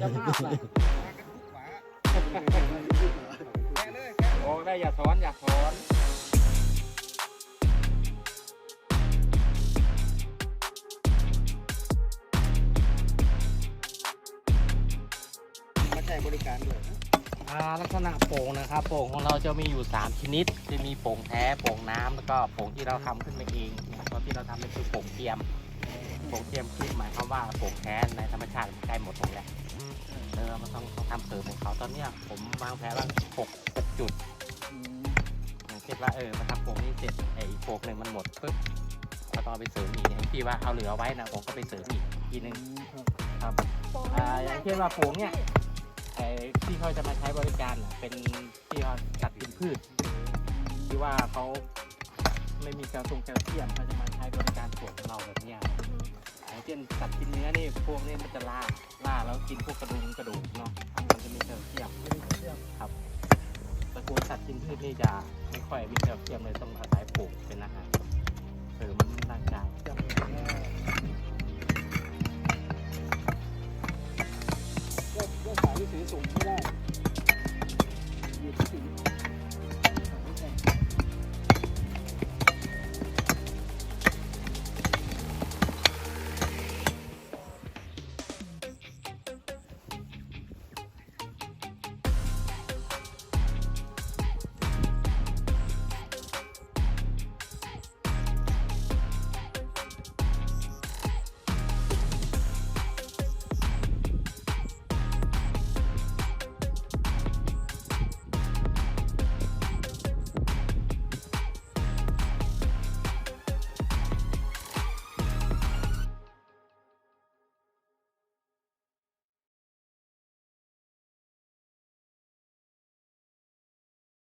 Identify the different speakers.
Speaker 1: โอ้ได้อย่าถอนอย่าถอน
Speaker 2: มาใช้บริการด้วยนะ
Speaker 1: อ่าลักษณะโป่งนะครับโป่งของเราจะมีอยู่ 3 ชนิด จะมีโป่งแท้โป่งน้ำแล้วก็โป่งที่เราทำขึ้นมาเองนะครับที่เราทำเป็นคือโป่งเทียม โป่งเทียมคือหมายความว่าโป่งแท้ในธรรมชาติมันใกล้หมดลงแล้วเออมันต้องต้องทำเสริมของเขาตอนเนี้ยผมวางแผนว่าหกหกจุด
Speaker 2: อืม
Speaker 1: อย่างเช่นว่าเออมาทำโป่งนี้เสร็จไอ้อีกโป่งหนึ่งมันหมดปุ๊บก็ต้องเอาไปเสริมอีกอย่างที่ว่าเอาเหลือไว้นะผมก็ไปเสริมอีกทีหนึ่ง
Speaker 2: ครับ
Speaker 1: ครับ
Speaker 3: อ่าอย่างเช่นว่าโป่งเนี่ย
Speaker 1: ไอ้ที่เขาจะมาใช้บริการน่ะเป็นที่เขาตัดกินพืชที่ว่าเขาไม่มีแคลซงแคลเซียมเขาจะมา ถั่ของเราแบบเนี้ยอย่างเช่นสัตว์กินเนื้อนี่พวกนี้มันจะล่าล่าแล้วกินพวกกระดูกกระดูกเนาะมันจะมีเซลเทียมครับตระกูลสัตว์กินพืชนี่จะไม่ค่อยมีเซลเทียมเลยต้องอาศัยปลูกเป็นอาหารเสริมร่างกาย
Speaker 2: ยอดสายที่สีสูงไม่ได้